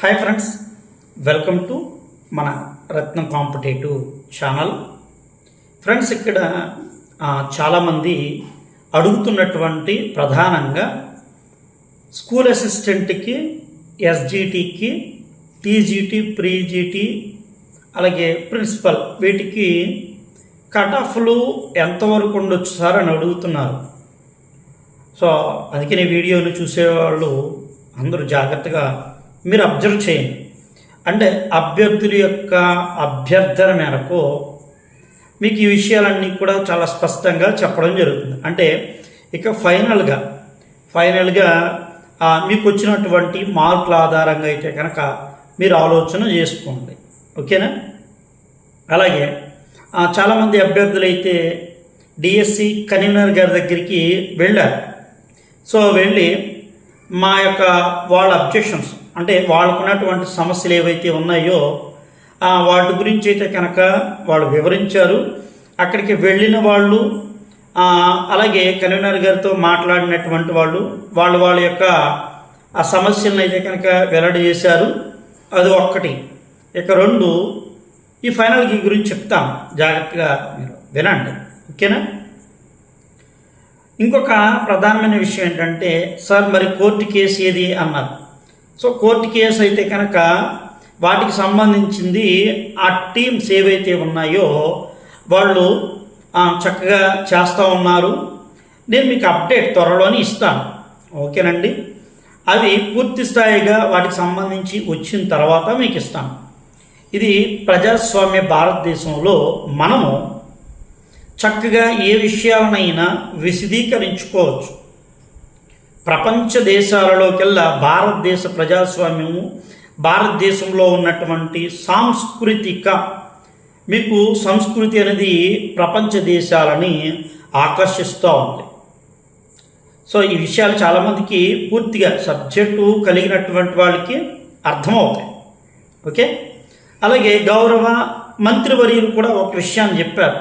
Hi friends welcome to మన రత్నం competitive channel. Friends ఇక్కడ చాలామంది అడుగుతున్నటువంటి ప్రధానంగా స్కూల్ అసిస్టెంట్కి ఎస్జిటికి టీజీటీ ప్రీజీటీ అలాగే ప్రిన్సిపల్ వీటికి కట్ ఆఫ్లు ఎంతవరకు ఉండొచ్చు సార్ అని అడుగుతున్నారు. సో అందుకని వీడియోలు చూసేవాళ్ళు అందరూ జాగ్రత్తగా మీరు అబ్జర్వ్ చేయండి. అంటే అభ్యర్థుల యొక్క అభ్యర్థన మేరకు మీకు ఈ విషయాలన్నీ కూడా చాలా స్పష్టంగా చెప్పడం జరుగుతుంది. అంటే ఇక ఫైనల్గా ఫైనల్గా మీకు వచ్చినటువంటి మార్కుల ఆధారంగా అయితే కనుక మీరు ఆలోచన చేసుకోండి. ఓకేనా? అలాగే చాలామంది అభ్యర్థులు అయితే డిఎస్సి కన్వీనర్ గారి దగ్గరికి వెళ్ళారు. సో వెళ్ళి మా యొక్క వాళ్ళ అబ్జెక్షన్స్ అంటే వాళ్ళకున్నటువంటి సమస్యలు ఏవైతే ఉన్నాయో వాటి గురించి అయితే కనుక వాళ్ళు వివరించారు. అక్కడికి వెళ్ళిన వాళ్ళు అలాగే కన్వీనర్ గారితో మాట్లాడినటువంటి వాళ్ళు వాళ్ళు వాళ్ళ యొక్క ఆ సమస్యలను అయితే కనుక వెల్లడి చేశారు. అది ఒక్కటి. ఇక రెండు ఈ ఫైనల్కి ఈ గురించి చెప్తాం. జాగ్రత్తగా మీరు వినండి. ఓకేనా? ఇంకొక ప్రధానమైన విషయం ఏంటంటే సార్ మరి కోర్టు కేసు ఏది? అన్నారు. సో కోర్టు కేసు అయితే కనుక వాటికి సంబంధించింది ఆ టీమ్స్ ఏవైతే ఉన్నాయో వాళ్ళు చక్కగా చేస్తూ ఉన్నారు. నేను మీకు అప్డేట్ త్వరలోనే ఇస్తాను. ఓకేనండి? అవి పూర్తి స్థాయిగా వాటికి సంబంధించి వచ్చిన తర్వాత మీకు ఇస్తాను. ఇది ప్రజాస్వామ్య భారతదేశంలో మనము చక్కగా ఏ విషయాలనైనా విశదీకరించుకోవచ్చు. ప్రపంచ దేశాలలోకెల్లా భారతదేశ ప్రజాస్వామ్యము భారతదేశంలో ఉన్నటువంటి సాంస్కృతిక మీకు సంస్కృతి అనేది ప్రపంచ దేశాలని ఆకర్షిస్తూ ఉంది. సో ఈ విషయాలు చాలామందికి పూర్తిగా సబ్జెక్టు కలిగినటువంటి వాళ్ళకి అర్థమవుతాయి. ఓకే? అలాగే గౌరవ మంత్రివర్యులు కూడా ఒక విషయాన్ని చెప్పారు.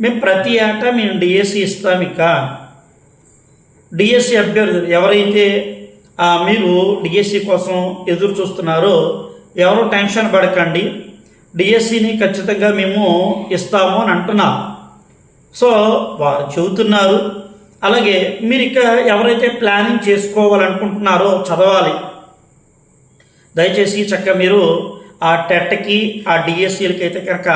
మేము ప్రతి ఏటా మేము డిఎస్సి ఇస్తాం ఇక. డిఎస్సి అభ్యర్థులు ఎవరైతే మీరు డిఎస్సి కోసం ఎదురు చూస్తున్నారో ఎవరు టెన్షన్ పడకండి. డిఎస్సిని ఖచ్చితంగా మేము ఇస్తాము అని అంటున్నారు. సో వారు చెబుతున్నారు. అలాగే మీరు ఇక ఎవరైతే ప్లానింగ్ చేసుకోవాలనుకుంటున్నారో చదవాలి. దయచేసి చక్కగా మీరు ఆ టెట్కి ఆ డిఎస్సీలకి అయితే కనుక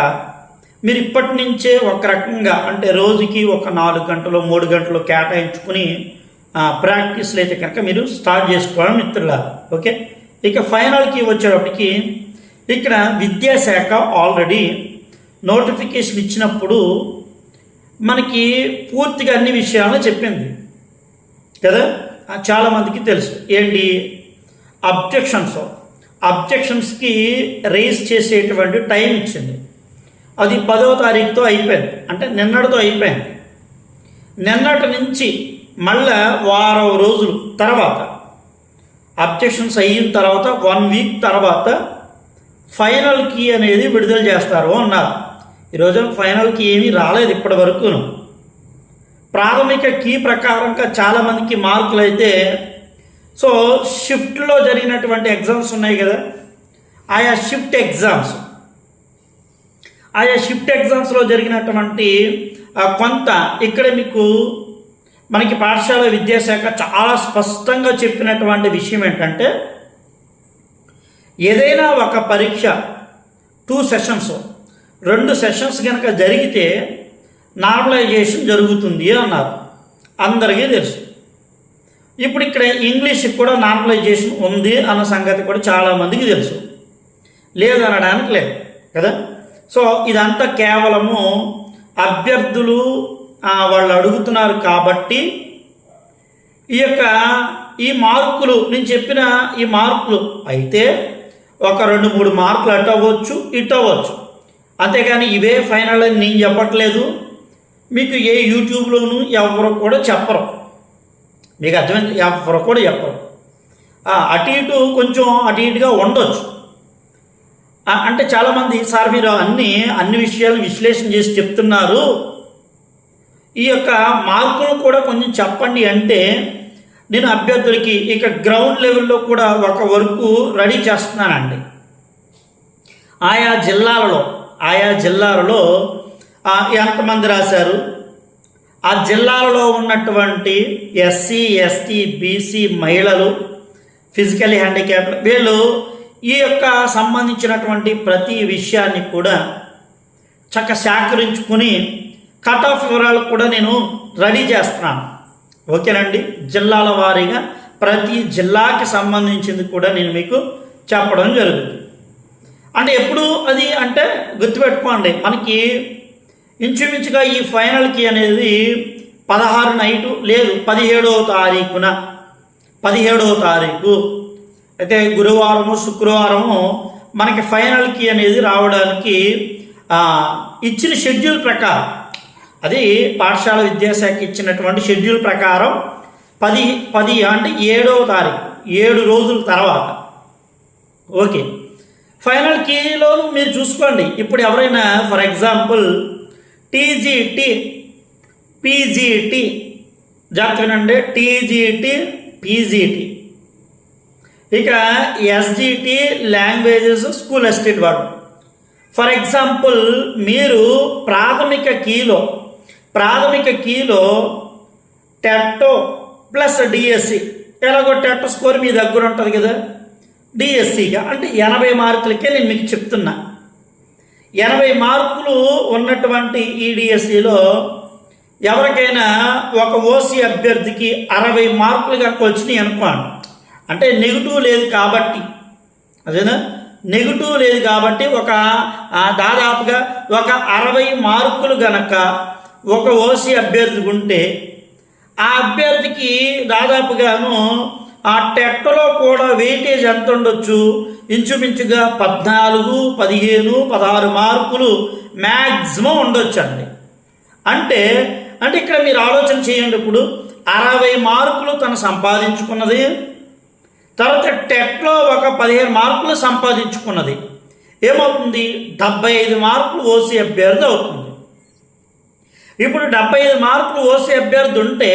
మీరు ఇప్పటి నుంచే ఒక రకంగా అంటే రోజుకి ఒక నాలుగు గంటలు మూడు గంటలు కేటాయించుకుని ప్రాక్టీస్లు అయితే కనుక మీరు స్టార్ట్ చేసుకోవడం మిత్రులా ఓకే? ఇక ఫైనల్కి వచ్చేటప్పటికి ఇక్కడ విద్యాశాఖ ఆల్రెడీ నోటిఫికేషన్ ఇచ్చినప్పుడు మనకి పూర్తిగా అన్ని విషయాలను చెప్పింది. కదా? చాలామందికి తెలుసు. ఏంటి? అబ్జెక్షన్స్ అబ్జెక్షన్స్కి రేజ్ చేసేటువంటి టైం ఇచ్చింది. అది పదవ తారీఖుతో అయిపోయింది. అంటే నిన్నటితో అయిపోయింది. నిన్నటి నుంచి మళ్ళా వారం రోజులు తర్వాత అబ్జెక్షన్స్ అయిన తర్వాత వన్ వీక్ తర్వాత ఫైనల్ కీ అనేది విడుదల చేస్తారు అన్నారు. ఈరోజు ఫైనల్ కీ ఏమీ రాలేదు ఇప్పటి వరకును. ప్రాథమిక కీ ప్రకారంగా చాలామందికి మార్కులు అయితే సో షిఫ్ట్లో జరిగినటువంటి ఎగ్జామ్స్ ఉన్నాయి కదా. ఆయా షిఫ్ట్ ఎగ్జామ్స్. ఆయా షిఫ్ట్ ఎగ్జామ్స్లో జరిగినటువంటి కొంత ఇక్కడ మీకు మనకి పాఠశాల విద్యాశాఖ చాలా స్పష్టంగా చెప్పినటువంటి విషయం ఏంటంటే ఏదైనా ఒక పరీక్ష టూ సెషన్స్ రెండు సెషన్స్ కనుక జరిగితే నార్మలైజేషన్ జరుగుతుంది అన్నారు. అందరికీ తెలుసు. ఇప్పుడు ఇక్కడ ఇంగ్లీష్కి కూడా నార్మలైజేషన్ ఉంది అన్న సంగతి కూడా చాలామందికి తెలుసు. లేదనడానికి లేదు కదా? సో ఇదంతా కేవలము అభ్యర్థులు వాళ్ళు అడుగుతున్నారు కాబట్టి ఈ యొక్క ఈ మార్కులు నేను చెప్పిన ఈ మార్కులు అయితే ఒక రెండు మూడు మార్కులు అటు అవ్వచ్చు ఇటు అవ్వచ్చు. అంతేగాని ఇవే ఫైనల్ అని నేను చెప్పట్లేదు. మీకు ఏ యూట్యూబ్లోనూ ఎవరు కూడా చెప్పరు. మీకు అర్థమైంది? ఎవరు కూడా చెప్పరు. అటు ఇటు కొంచెం అటు ఇటుగా ఉండొచ్చు. అంటే చాలామంది సార్ మీరు అన్నీ అన్ని విషయాలను విశ్లేషణ చేసి చెప్తున్నారు. ఈ యొక్క మార్కులు కూడా కొంచెం చెప్పండి అంటే నేను అభ్యర్థులకి ఇక గ్రౌండ్ లెవెల్లో కూడా ఒక వరకు రెడీ చేస్తున్నానండి. ఆయా జిల్లాలలో ఆయా జిల్లాలలో ఎంతమంది రాశారు? ఆ జిల్లాలలో ఉన్నటువంటి ఎస్సీ ఎస్టీ బీసీ మహిళలు ఫిజికలీ హ్యాండిక్యాప్ వీళ్ళు ఈ యొక్క సంబంధించినటువంటి ప్రతి విషయాన్ని కూడా చక్క సేకరించుకుని కట్ ఆఫ్ వివరాలు కూడా నేను రెడీ చేస్తున్నాను. ఓకేనండి? జిల్లాల వారీగా ప్రతి జిల్లాకి సంబంధించింది కూడా నేను మీకు చెప్పడం జరుగుతుంది. అంటే ఎప్పుడు అది అంటే గుర్తుపెట్టుకోండి మనకి ఇంచుమించుగా ఈ ఫైనల్కి అనేది పదహారు నైటు లేదు పదిహేడవ తారీఖున పదిహేడవ తారీఖు. అయితే గురువారము శుక్రవారము మనకి ఫైనల్కి అనేది రావడానికి ఇచ్చిన షెడ్యూల్ ప్రకారం అది పాఠశాల విద్యాశాఖ ఇచ్చినటువంటి షెడ్యూల్ ప్రకారం పది పది అంటే ఏడవ తారీఖు ఏడు రోజుల తర్వాత. ఓకే. ఫైనల్ కీలో మీరు చూసుకోండి. ఇప్పుడు ఎవరైనా ఫర్ ఎగ్జాంపుల్ టీజీటీ పీజీటీ జాగ్రత్తగానండి టీజీటీ పీజీటీ. ఇక ఎస్జిటి లాంగ్వేజెస్ స్కూల్ ఎస్టేట్ వాడు. ఫర్ ఎగ్జాంపుల్ మీరు ప్రాథమిక కీలో ప్రాథమిక కీలో టెట్టో ప్లస్ డిఎస్సి. ఎలాగో టెట్టో స్కోర్ మీ దగ్గర ఉంటుంది కదా? డిఎస్సిగా. అంటే ఎనభై మార్కులకే నేను మీకు చెప్తున్నా. ఎనభై మార్కులు ఉన్నటువంటి ఈ డిఎస్సిలో ఎవరికైనా ఒక ఓసీ అభ్యర్థికి అరవై మార్కులు కనుక వచ్చినాయి అనుకోండి అంటే నెగిటివ్ లేదు కాబట్టి. అదేనా? నెగిటివ్ లేదు కాబట్టి ఒక దాదాపుగా ఒక అరవై మార్కులు గనక ఒక ఓసీ అభ్యర్థికి ఉంటే ఆ అభ్యర్థికి దాదాపుగాను ఆ టెట్టలో కూడా వెయిటేజ్ ఎంత ఉండొచ్చు? ఇంచుమించుగా పద్నాలుగు పదిహేను పదహారు మార్కులు మ్యాక్సిమం ఉండొచ్చు అండి అంటే అంటే ఇక్కడ మీరు ఆలోచన చేయండి ఇప్పుడు. అరవై మార్కులు తను సంపాదించుకున్నది తర్వాత టెట్లో ఒక పదిహేను మార్కులు సంపాదించుకున్నది. ఏమవుతుంది? డెబ్బై ఐదు మార్కులు ఓసీ అభ్యర్థి అవుతుంది. ఇప్పుడు డెబ్బై ఐదు మార్కులు ఓసీ అభ్యర్థి ఉంటే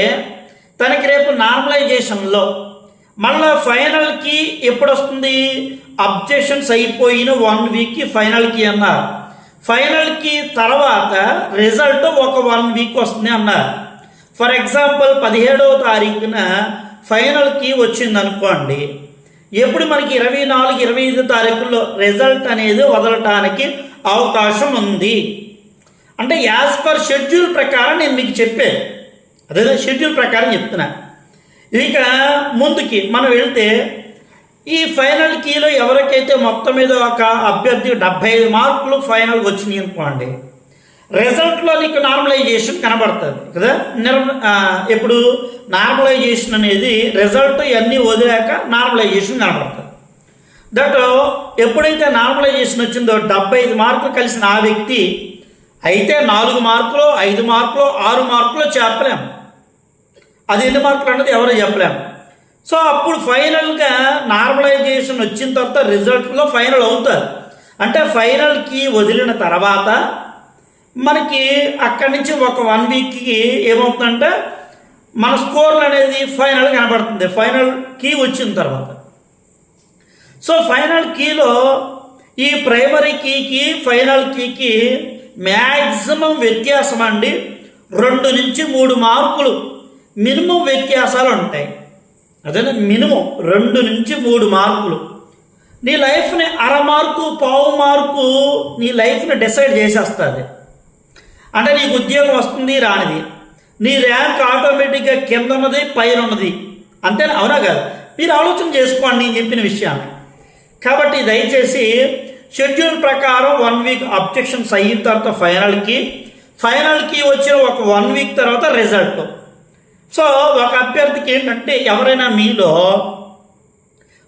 తనకి రేపు నార్మలైజేషన్లో మళ్ళా ఫైనల్కి ఎప్పుడు వస్తుంది అబ్జెక్షన్స్ అయిపోయిన వన్ వీక్కి ఫైనల్కి అన్నారు. ఫైనల్కి తర్వాత రిజల్ట్ ఒక వన్ వీక్ వస్తుంది అన్నారు. ఫర్ ఎగ్జాంపుల్ పదిహేడవ తారీఖున ఫైనల్కి వచ్చింది అనుకోండి ఎప్పుడు మనకి ఇరవై నాలుగు ఇరవై ఐదు తారీఖుల్లో రిజల్ట్ అనేది వదలటానికి అవకాశం ఉంది. అంటే యాజ్ పర్ షెడ్యూల్ ప్రకారం నేను మీకు చెప్పాను. అదే షెడ్యూల్ ప్రకారం చెప్తున్నా. ఇక ముందుకి మనం వెళ్తే ఈ ఫైనల్ కీలో ఎవరికైతే మొత్తం మీద ఒక అభ్యర్థి డెబ్బై ఐదు మార్కులు ఫైనల్ వచ్చినాయి అనుకోండి రిజల్ట్లో నీకు నార్మలైజేషన్ కనబడుతుంది కదా? నిర్ ఇప్పుడు నార్మలైజేషన్ అనేది రిజల్ట్ ఇవన్నీ వదిలాక నార్మలైజేషన్ కనబడుతుంది. దట్ ఎప్పుడైతే నార్మలైజేషన్ వచ్చిందో డెబ్బై ఐదు మార్కులు కలిసిన ఆ వ్యక్తి అయితే నాలుగు మార్కులు ఐదు మార్కులు ఆరు మార్కులు చెప్పలేము అది ఎన్ని మార్కులు అన్నది ఎవరు చెప్పలేము సో అప్పుడు ఫైనల్గా నార్మలైజేషన్ వచ్చిన తర్వాత రిజల్ట్లో ఫైనల్ అవుతారు. అంటే ఫైనల్కి వదిలిన తర్వాత మనకి అక్కడి నుంచి ఒక వన్ వీక్కి ఏమవుతుందంటే మన స్కోర్లు అనేది ఫైనల్ కనబడుతుంది. ఫైనల్ కీ వచ్చిన తర్వాత. సో ఫైనల్ కీలో ఈ ప్రైమరీ కీకి ఫైనల్ కీకి మ్యాక్సిమం వ్యత్యాసం అండి రెండు నుంచి మూడు మార్కులు మినిమం వ్యత్యాసాలు ఉంటాయి అదే మినిమం రెండు నుంచి మూడు మార్కులు. నీ లైఫ్ని అర మార్కు పావు మార్కు నీ లైఫ్ని డిసైడ్ చేసేస్తుంది. అంటే నీకు ఉద్యోగం వస్తుంది రానిది. నీ ర్యాంక్ ఆటోమేటిక్గా కింద ఉన్నది పైన ఉన్నది అంతేనా? అవునా కాదు? మీరు ఆలోచన చేసుకోండి నేను చెప్పిన విషయాన్ని. కాబట్టి దయచేసి షెడ్యూల్ ప్రకారం వన్ వీక్ అబ్జెక్షన్స్ అయిన తర్వాత ఫైనల్కి ఫైనల్కి వచ్చిన ఒక వన్ వీక్ తర్వాత రిజల్ట్ సో ఒక అభ్యర్థికి ఏంటంటే ఎవరైనా మీలో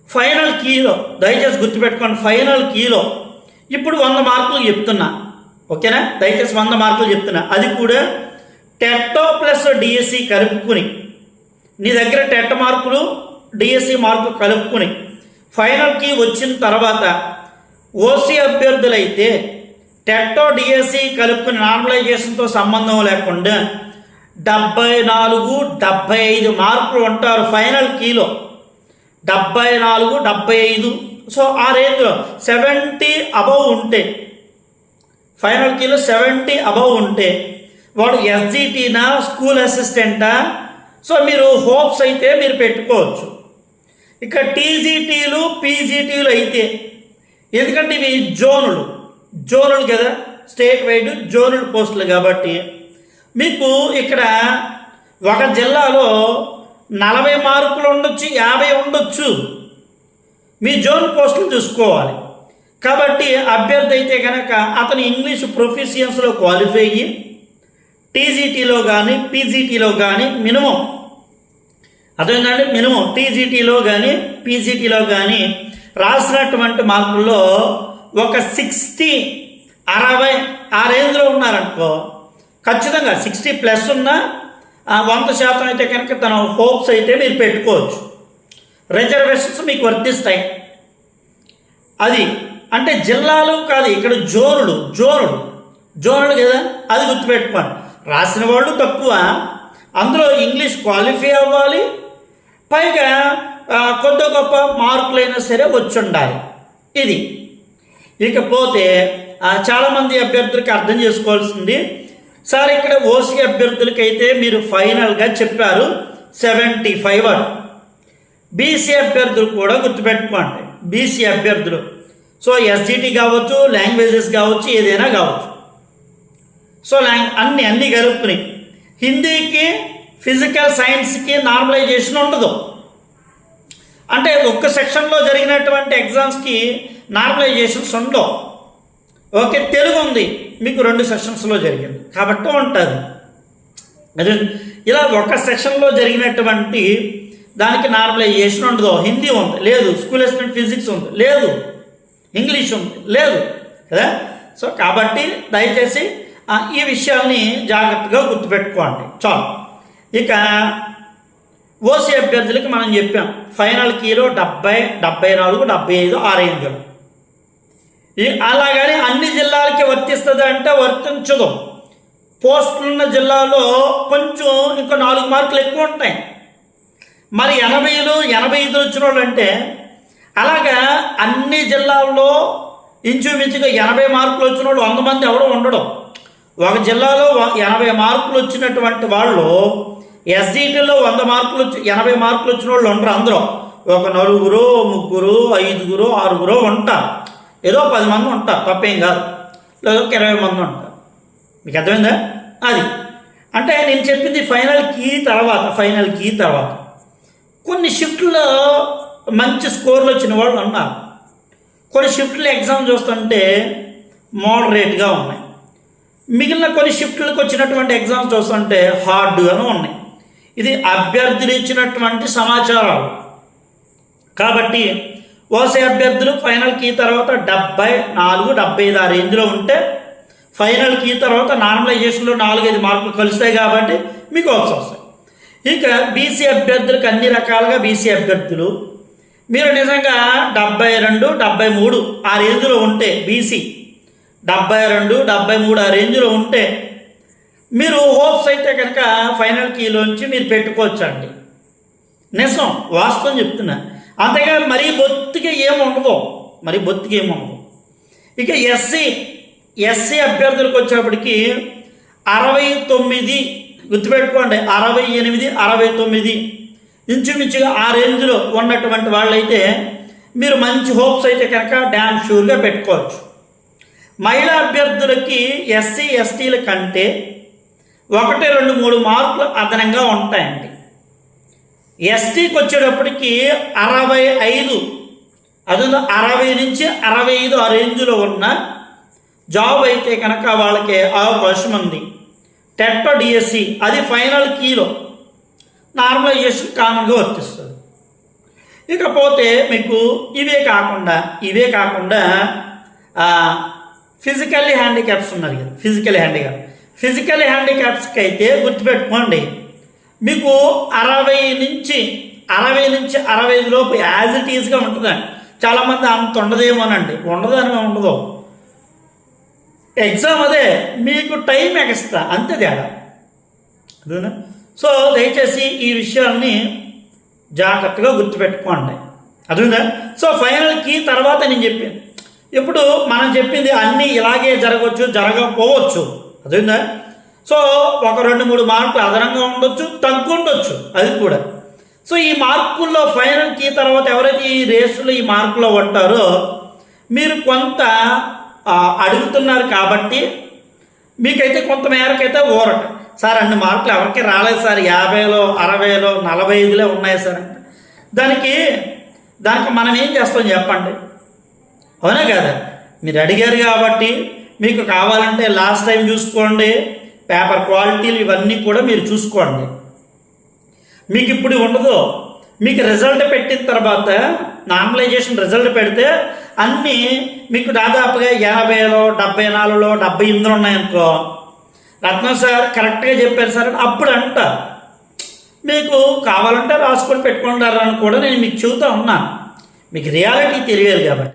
ఫైనల్ కీలో దయచేసి గుర్తుపెట్టుకోండి ఫైనల్ కీలో ఇప్పుడు వంద మార్కులు చెప్తున్నా. ఓకేనా? దయచేసి వంద మార్కులు చెప్తున్నా. అది కూడా టెట్టో ప్లస్ డిఎస్సి కలుపుకుని. నీ దగ్గర టెట్ మార్కులు డిఎస్సి మార్కులు కలుపుకుని. ఫైనల్కి వచ్చిన తర్వాత ఓసీ అభ్యర్థులైతే టెట్టో డిఎస్సి కలుపుకుని నార్మలైజేషన్తో సంబంధం లేకుండా డెబ్బై నాలుగు డెబ్బై ఐదు మార్కులు ఉంటారు ఫైనల్ కీలో. డెబ్బై నాలుగు డెబ్బై ఐదు. సో ఆ రేంజ్లో సెవెంటీ అబవ్ ఉంటే ఫైనల్ కీలో సెవెంటీ అబవ్ ఉంటే వాడు ఎస్జిటీనా స్కూల్ అసిస్టెంటా? సో మీరు హోప్స్ అయితే మీరు పెట్టుకోవచ్చు. ఇక టీజీటీలు పీజీటీలు అయితే ఎందుకంటే ఇవి జోనులు. జోనులు కదా? స్టేట్ వైడ్ జోనులు పోస్టులు కాబట్టి. మీకు ఇక్కడ ఒక జిల్లాలో నలభై మార్కులు ఉండొచ్చు యాభై ఉండొచ్చు. మీ జోన్ పోస్టులు చూసుకోవాలి. కాబట్టి అభ్యర్థి అయితే కనుక అతను ఇంగ్లీష్ ప్రొఫిషియన్స్లో క్వాలిఫై అయ్యి టీజీటీలో కానీ పీజీటీలో కానీ మినిమం. అదేంటంటే మినిమం. టీజీటీలో కానీ పీజీటీలో కానీ రాసినటువంటి మార్కుల్లో ఒక సిక్స్టీ అరవై ఆ రేంజ్లో ఉన్నారనుకో ఖచ్చితంగా సిక్స్టీ ప్లస్ ఉన్న వంద శాతం అయితే కనుక తన హోప్స్ అయితే మీరు పెట్టుకోవచ్చు. రిజర్వేషన్స్ మీకు వర్తిస్తాయి. అది అంటే జిల్లాలు కాదు ఇక్కడ జోనులు జోనులు జోనులు కదా అది గుర్తుపెట్టుకోండి. రాసిన వాళ్ళు తక్కువ అందులో ఇంగ్లీష్ క్వాలిఫై అవ్వాలి పైగా కొద్ది గొప్ప మార్కులైనా సరే వచ్చి ఉండాలి ఇది. ఇకపోతే చాలామంది అభ్యర్థులకి అర్థం చేసుకోవాల్సింది సార్ ఇక్కడ ఓసీ అభ్యర్థులకైతే మీరు ఫైనల్గా చెప్పారు సెవెంటీ ఫైవ్ అని. బీసీ అభ్యర్థులు కూడా గుర్తుపెట్టుకోండి. బీసీ అభ్యర్థులు. సో ఎస్జిటి కావచ్చు లాంగ్వేజెస్ కావచ్చు ఏదైనా కావచ్చు. సో లాంగ్ అన్ని అన్ని కలుపుకుని. హిందీకి ఫిజికల్ సైన్స్కి నార్మలైజేషన్ ఉండదు. అంటే ఒక్క సెక్షన్లో జరిగినటువంటి ఎగ్జామ్స్కి నార్మలైజేషన్స్ ఉండవు. ఓకే తెలుగు ఉంది. మీకు రెండు సెషన్స్లో జరిగింది. కాబట్టి ఉంటుంది. అదే ఇలా ఒక సెషన్లో జరిగినటువంటి దానికి నార్మలైజేషన్ ఉండదు. హిందీ ఉంది. లేదు. స్కూల్ అసిస్టెంట్ ఫిజిక్స్ ఉంది. లేదు. ఇంగ్లీష్ ఉంది. లేదు. కదా? సో కాబట్టి దయచేసి ఈ విషయాల్ని జాగ్రత్తగా గుర్తుపెట్టుకోండి. చాలు. ఇక ఓసీ అభ్యర్థులకి మనం చెప్పాం ఫైనల్ కీలో డెబ్బై డెబ్బై నాలుగు డెబ్బై ఐదు ఆ రేంజ్లో ఈ అలాగని అన్ని జిల్లాలకి వర్తిస్తుంది అంటే వర్తించదు. పోస్టులున్న జిల్లాలో కొంచెం ఇంకో నాలుగు మార్కులు ఎక్కువ ఉంటాయి మరి ఎనభైలు ఎనభై ఐదు వచ్చిన వాళ్ళు అంటే అలాగా అన్ని జిల్లాల్లో ఇంచుమించుగా ఎనభై మార్కులు వచ్చిన వాళ్ళు వంద మంది ఎవరు ఉండడం ఒక జిల్లాలో ఎనభై మార్కులు వచ్చినటువంటి వాళ్ళు ఎస్డిటీలో వంద మార్కులు వచ్చి ఎనభై మార్కులు వచ్చిన వాళ్ళు ఉండరు అందరూ. ఒక నలుగురు ముగ్గురు ఐదుగురు ఆరుగురు ఉంటారు. ఏదో పది మంది ఉంటారు తప్పేం కాదు. లేదా ఒక ఇరవై మంది ఉంటారు. మీకు అర్థమైందా? అది. అంటే నేను చెప్పింది ఫైనల్ కీ తర్వాత ఫైనల్ కీ తర్వాత. కొన్ని షిఫ్ట్లో మంచి స్కోర్లు వచ్చిన వాళ్ళు ఉన్నారు. కొన్ని షిఫ్ట్లు ఎగ్జామ్ చూస్తుంటే మోడరేట్గా ఉన్నాయి. మిగిలిన కొన్ని షిఫ్ట్లకు వచ్చినటువంటి ఎగ్జామ్స్ చూస్తుంటే హార్డ్గాను ఉన్నాయి. ఇది అభ్యర్థులు ఇచ్చినటువంటి సమాచారం కాబట్టి ఓసీ అభ్యర్థులు ఫైనల్ కీ తర్వాత డెబ్బై నాలుగు డెబ్బై ఐదు ఆ రేంజ్లో ఉంటే ఫైనల్ కీ తర్వాత నార్మలైజేషన్లో నాలుగైదు మార్కులు కలుస్తాయి కాబట్టి మీకు ఆప్షన్ వస్తాయి. ఇక బీసీ అభ్యర్థులకు అన్ని రకాలుగా బీసీ అభ్యర్థులు. మీరు నిజంగా డెబ్బై రెండు డెబ్బై మూడు ఆ రేంజ్లో ఉంటే బీసీ డెబ్బై రెండు డెబ్బై మూడు ఆ రేంజ్లో ఉంటే మీరు హోప్స్ అయితే కనుక ఫైనల్ కీలోంచి మీరు పెట్టుకోవచ్చండి. నిజం వాస్తవం చెప్తున్నా. అంతగా మరీ బొత్తిగా ఏముండదు మరి బొత్తిగా ఏముండదు ఇక ఎస్సీ ఎస్సీ అభ్యర్థులకు వచ్చేప్పటికి అరవై తొమ్మిది గుర్తుపెట్టుకోండి అరవై ఎనిమిది అరవై తొమ్మిది. ఇంచుమించుగా ఆ రేంజ్లో ఉన్నటువంటి వాళ్ళైతే మీరు మంచి హోప్స్ అయితే కనుక డ్యామ్ షూర్గా పెట్టుకోవచ్చు. మహిళా అభ్యర్థులకి ఎస్సీ ఎస్టీల కంటే ఒకటి రెండు మూడు మార్కులు అదనంగా ఉంటాయండి. ఎస్టీకి వచ్చేటప్పటికి అరవై ఐదు అది అరవై నుంచి అరవై ఐదు ఆ రేంజ్లో ఉన్న జాబ్ అయితే కనుక వాళ్ళకి అవకాశం ఉంది. టెట్ డిఎస్సి అది ఫైనల్ కీలో. నార్మలైజేషన్ కామన్గా వర్తిస్తుంది. ఇకపోతే మీకు ఇవే కాకుండా ఇవే కాకుండా ఫిజికల్లీ హ్యాండిక్యాప్స్ ఉన్నారు కదా ఫిజికల్ హ్యాండిక్యాప్. ఫిజికల్ హ్యాండిక్యాప్స్కి అయితే గుర్తుపెట్టుకోండి. మీకు అరవై నుంచి అరవై నుంచి అరవై ఐదు లోపు యాజ్ ఇట్ ఈజ్గా ఉంటుందండి. చాలామంది అంత ఉండదేమోనండి. ఉండదని ఉండదు. ఎగ్జామ్ అదే మీకు టైం ఎక్స్ట్రా అంతే తేడా. అదేనా సో దయచేసి ఈ విషయాల్ని జాగ్రత్తగా గుర్తుపెట్టుకోండి. అదేనా సో ఫైనల్కి తర్వాత నేను చెప్పాను. ఇప్పుడు మనం చెప్పింది అన్నీ ఇలాగే జరగవచ్చు జరగకపోవచ్చు. అదేందా? సో ఒక రెండు మూడు మార్కులు అదనంగా ఉండొచ్చు తగ్గు ఉండొచ్చు అది కూడా. సో ఈ మార్కుల్లో ఫైనల్కి తర్వాత ఎవరైతే ఈ రేసులో ఈ మార్కులో ఉంటారో మీరు కొంత అడుగుతున్నారు కాబట్టి మీకైతే కొంత మేరకైతే ఊరట సార్ అన్ని మార్కులు ఎవరికి రాలేదు సార్. యాభైలో అరవైలో నలభై ఐదులో ఉన్నాయి సార్ దానికి దానికి మనం ఏం చేస్తాం చెప్పండి? అవునా కదా? మీరు అడిగారు కాబట్టి మీకు కావాలంటే లాస్ట్ టైం చూసుకోండి. పేపర్ క్వాలిటీలు ఇవన్నీ కూడా మీరు చూసుకోండి. మీకు ఇప్పుడు ఉండదు. మీకు రిజల్ట్ పెట్టిన తర్వాత నార్మలైజేషన్ రిజల్ట్ పెడితే అన్నీ మీకు దాదాపుగా ఎనభైలో డెబ్బై నాలుగులో డెబ్బై ఎనిమిదిలో ఉన్నాయనుకో. రత్నం సార్ కరెక్ట్గా చెప్పారు సార్ అని అప్పుడు అంట. మీకు కావాలంటే రాసుకొని పెట్టుకుంటారని కూడా నేను మీకు చెబుతా ఉన్నా. మీకు రియాలిటీ తెలియదు కాబట్టి.